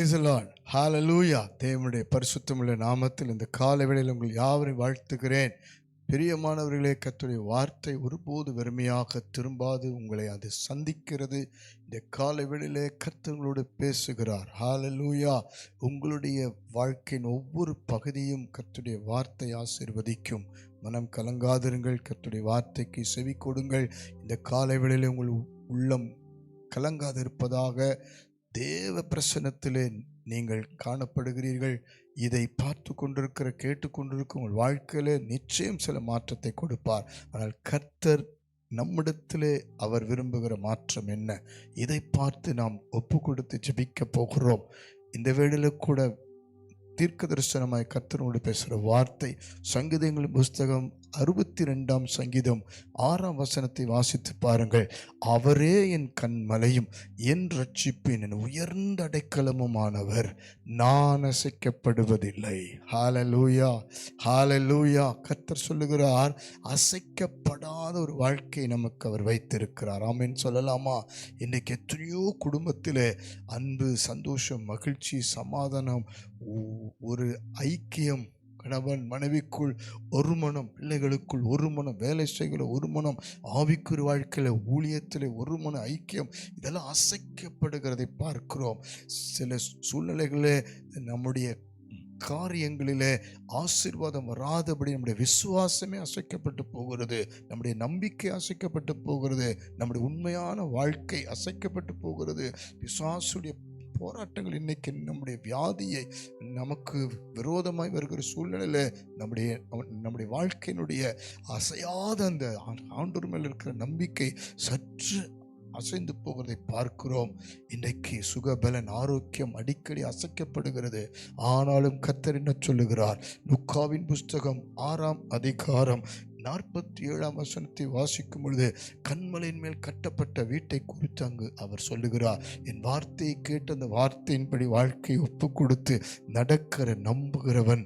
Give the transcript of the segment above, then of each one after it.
Price Lord தேவனுடைய பரிசுத்தமுள்ள நாமத்தில் இந்த கால வேளையில் உங்கள் யாவரையும் வாழ்த்துகிறேன். பிரியமானவர்களே கத்துடைய வார்த்தை ஒருபோது வெறுமையாக திரும்பாது. உங்களை அது சந்திக்கிறது. இந்த கால வேளையிலே கர்த்தங்களோடு பேசுகிறார். ஹாலலூயா உங்களுடைய வாழ்க்கையின் ஒவ்வொரு பகுதியும் கத்துடைய வார்த்தை ஆசீர்வதிக்கும். மனம் கலங்காதிருங்கள். கத்துடைய வார்த்தைக்கு செவி கொடுங்கள். இந்த காலை வேளையில் உங்கள் உள்ளம் கலங்காதிருப்பதாக தேவ பிரசனத்திலே நீங்கள் காணப்படுகிறீர்கள். இதை பார்த்து கொண்டிருக்கிற கேட்டுக்கொண்டிருக்கும் உங்கள் வாழ்க்கையிலே நிச்சயம் சில மாற்றத்தை கொடுப்பார். ஆனால் கர்த்தர் நம்மிடத்திலே அவர் விரும்புகிற மாற்றம் என்ன? இதை பார்த்து நாம் ஒப்பு கொடுத்து ஜபிக்க போகிறோம். இந்த வேளையில் கூட தீர்க்க தரிசனமாய் கர்த்தனோடு பேசுகிற வார்த்தை சங்கீதங்களின் புஸ்தகம் அறுபத்தி ரெண்டாம் சங்கீதம் ஆறாம் வசனத்தை வாசித்து பாருங்கள். அவரே என் கண்மலையும் என் ரட்சிப்பின் என் உயர்ந்த அடைக்கலமுமானவர். நான் அசைக்கப்படுவதில்லை. ஹாலலூயா ஹாலலூயா கர்த்தர் சொல்லுகிறார் அசைக்கப்படாத ஒரு வாழ்க்கை நமக்கு அவர் வைத்திருக்கிறார். ஆமேன்னு சொல்லலாமா? இன்றைக்கு எத்தனையோ குடும்பத்தில் அன்பு சந்தோஷம் மகிழ்ச்சி சமாதானம் ஒரு ஐக்கியம். கணவன் மனைவிக்குள் ஒரு மனம் பிள்ளைகளுக்குள் ஒரு மனம் வேலை செய்கிற ஒரு மனம் ஆவிக்குரிய வாழ்க்கையில் ஊழியத்தில் ஒரு மன ஐக்கியம். இதெல்லாம் அசைக்கப்படுகிறதை பார்க்கிறோம். சில சூழ்நிலைகளில் நம்முடைய காரியங்களிலே ஆசீர்வாதம் வராதபடி நம்முடைய விசுவாசமே அசைக்கப்பட்டு போகிறது. நம்முடைய நம்பிக்கை அசைக்கப்பட்டு போகிறது. நம்முடைய உண்மையான வாழ்க்கை அசைக்கப்பட்டு போகிறது. விசுவாசுடைய போராட்டங்கள் இன்னைக்கு நம்முடைய வியாதியை நமக்கு விரோதமாய் வருகிற சூழ்நிலையில் நம்முடைய நம்முடைய வாழ்க்கையினுடைய அசையாத அந்த ஆண்டோர் மேல் இருக்கிற நம்பிக்கை சற்று அசைந்து போகிறதை பார்க்கிறோம். இன்றைக்கு சுகபலன் ஆரோக்கியம் அடிக்கடி அசைக்கப்படுகிறது. ஆனாலும் கத்தர் என்ன சொல்லுகிறார்? லுக்காவின் புஸ்தகம் ஆறாம் அதிகாரம் நாற்பத்தி ஏழாம் வசனத்தை வாசிக்கும் பொழுது கண்மலையின் மேல் கட்டப்பட்ட வீட்டை குறித்து அங்கு அவர் சொல்லுகிறார். என் வார்த்தையை கேட்டு அந்த வார்த்தையின்படி வாழ்க்கையை ஒப்பு கொடுத்து நடக்கிற நம்புகிறவன்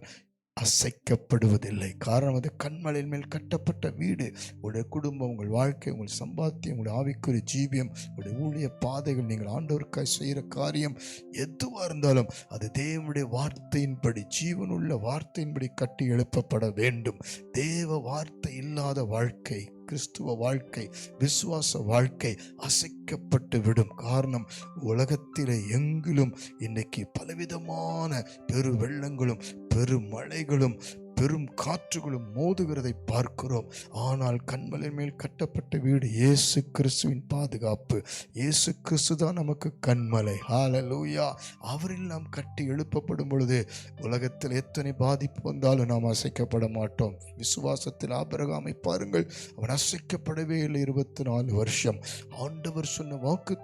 அசைக்கப்படுவதில்லை. காரணம் அது கண்மலையின் மேல் கட்டப்பட்ட வீடு. உங்களுடைய குடும்பம் உங்கள் வாழ்க்கை உங்கள் சம்பாத்தியம் உங்களுடைய ஆவிக்குரிய ஜீவியம் உங்களுடைய ஊழிய பாதைகள் நீங்கள் ஆண்டவருக்காய் செய்கிற காரியம் எதுவாக இருந்தாலும் அது தேவனுடைய வார்த்தையின்படி ஜீவனுள்ள வார்த்தையின்படி கட்டி எழுப்பப்பட வேண்டும். தேவ வார்த்தை இல்லாத வாழ்க்கை கிறிஸ்துவ வாழ்க்கை விசுவாச வாழ்க்கை அசைக்கப்பட்டு விடும். காரணம் உலகத்திலே எங்கிலும் இன்னைக்கு பலவிதமான பெரு வெள்ளங்களும் பெருமழைகளும் பெரும் காற்றுகளும் மோதுகிறதை பார்க்கிறோம். ஆனால் கண்மலை மேல் கட்டப்பட்ட வீடு இயேசு கிறிஸ்துவின் பாதுகாப்பு. இயேசு கிறிஸ்து தான் நமக்கு கண்மலை. ஹalleluya அவரில் நாம் கட்டி எழுப்பப்படும் பொழுது உலகத்தில் எத்தனை பாதிப்பு வந்தாலும் நாம் அசைக்கப்பட மாட்டோம். விசுவாசத்தில் ஆபரகாமை பாருங்கள். அவன் அசைக்கப்படவே இல்லை இருபத்தி நாலு வருஷம். ஆண்டவர் சொன்ன வாக்கு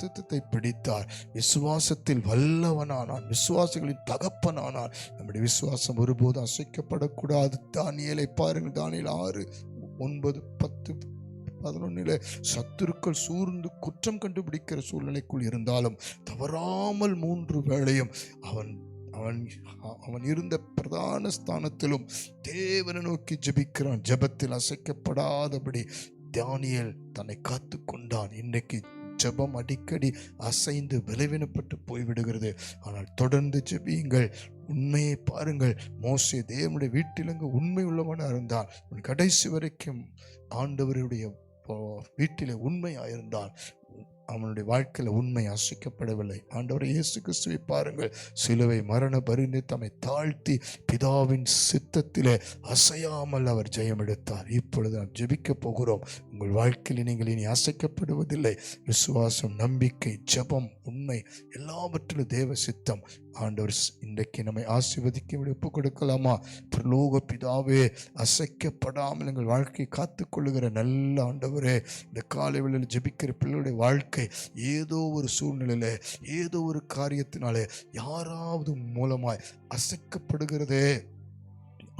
பிடித்தார். விசுவாசத்தில் வல்லவனானான். விசுவாசிகளின் தகப்பனானான். நம்முடைய விசுவாசம் ஒருபோதும் அசைக்கப்படக்கூடாது. தானியலை பாருங்கள். தானியல் ஆறு ஒன்பது பத்து பதினொன்னில் சத்துருக்கள் சூழ்ந்து குற்றம் கண்டுபிடிக்கிற சூழ்நிலைக்குள் இருந்தாலும் தவறாமல் மூன்று வேளையும் அவன் அவன் அவன் இருந்த பிரதான ஸ்தானத்திலும் தேவனை நோக்கி ஜெபிக்கிறான். ஜெபத்தில் அசைக்கப்படாதபடி தானியல் தன்னை காத்து கொண்டான் இன்றைக்கு ஜெபம் அடிக்கடி அசைந்து விளைவினப்பட்டு போய்விடுகிறது. ஆனால் தொடர்ந்து ஜெபியுங்கள். உண்மையை பாருங்கள். மோசே தேவனுடைய வீட்டிலங்கு உண்மை உள்ளவனாக இருந்தான். கடைசி வரைக்கும் ஆண்டவருடைய வீட்டிலே வீட்டிலே உண்மையாயிருந்தான். அவனுடைய வாழ்க்கையில் உண்மை அசைக்கப்படவில்லை. ஆண்டவர் இயேசு கிறிஸ்துவை பாருங்கள். சிலுவை மரண பரிந்து தம்மை தாழ்த்தி பிதாவின் சித்தத்திலே அசையாமல் அவர் ஜெயம் எடுத்தார். இப்பொழுது நாம் ஜெபிக்கப் போகிறோம். உங்கள் வாழ்க்கையில் நீங்கள் இனி அசைக்கப்படுவதில்லை. விசுவாசம் நம்பிக்கை ஜெபம் உண்மை எல்லாவற்றிலும் தேவ சித்தம் ஆண்டவர் இன்றைக்கு நம்மை ஆசிர்வதிக்க ஒப்பு கொடுக்கலாமா? பிரலோக பிதாவே அசைக்கப்படாமல் எங்கள் வாழ்க்கையை காத்துக்கொள்ளுகிற நல்ல ஆண்டவரே இந்த காலை வேளையில் ஜெபிக்கிற பிள்ளைகளுடைய வாழ்க்கை ஏதோ ஒரு சூழ்நிலையில ஏதோ ஒரு காரியத்தினாலே யாராவது மூலமாய் அசைக்கப்படுகிறதே.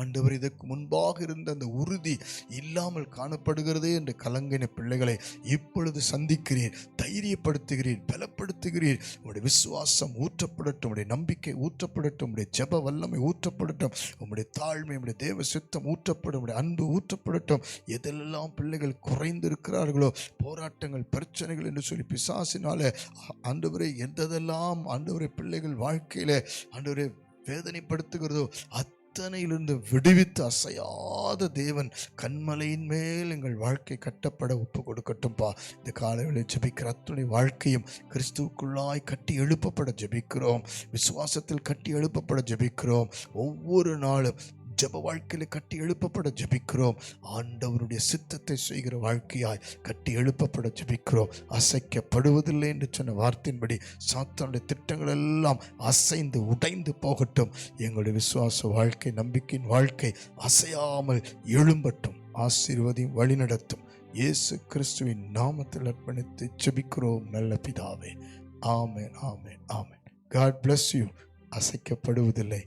ஆண்டவர் இதற்கு முன்பாக இருந்த அந்த உறுதி இல்லாமல் காணப்படுகிறதே என்று கலங்கின பிள்ளைகளை இப்பொழுது சந்திக்கிறீர் தைரியப்படுத்துகிறீர் பலப்படுத்துகிறீர். உங்களுடைய விசுவாசம் ஊற்றப்படட்டும் உடைய நம்பிக்கை ஊற்றப்படட்டும் உடைய ஜப வல்லமை ஊற்றப்படட்டும் உம்முடைய தாழ்மை உடைய தேவ சித்தம் ஊற்றப்படும் உடைய அன்பு ஊற்றப்படட்டும். எதெல்லாம் பிள்ளைகள் குறைந்து இருக்கிறார்களோ போராட்டங்கள் பிரச்சனைகள் என்று சொல்லி பிசாசினால ஆண்டவரை எந்ததெல்லாம் ஆண்டவரை பிள்ளைகள் வாழ்க்கையில் ஆண்டவரை வேதனைப்படுத்துகிறதோ அத் அத்தனையிலிருந்து விடுவித்து அசையாத தேவன் கண்மலையின் மேல் எங்கள் வாழ்க்கை கட்டப்பட ஒப்பு கொடுக்கட்டும்பா இந்த காலையில் ஜெபிக்கிற அத்துணை வாழ்க்கையும் கிறிஸ்துவுக்குள்ளாய் கட்டி எழுப்பப்பட ஜெபிக்கிறோம். விசுவாசத்தில் கட்டி எழுப்பப்பட ஜெபிக்கிறோம். ஒவ்வொரு நாளும் ஜெப வாழ்க்கையில் கட்டி எழுப்பப்பட ஜபிக்கிறோம். ஆண்டவருடைய சித்தத்தை செய்கிற வாழ்க்கையாய் கட்டி எழுப்பப்பட ஜபிக்கிறோம். அசைக்கப்படுவதில்லை என்று சொன்ன வார்த்தையின்படி சாத்தானுடைய திட்டங்கள் எல்லாம் அசைந்து உடைந்து போகட்டும். எங்களுடைய விசுவாச வாழ்க்கை நம்பிக்கையின் வாழ்க்கை அசையாமல் எழும்பட்டும். ஆசீர்வதையும் வழிநடத்தும். இயேசு கிறிஸ்துவின் நாமத்தில் அர்ப்பணித்து ஜெபிக்கிறோம் நல்ல பிதாவே. ஆமேன் ஆமேன் ஆமேன். காட் பிளஸ் யூ அசைக்கப்படுவதில்லை.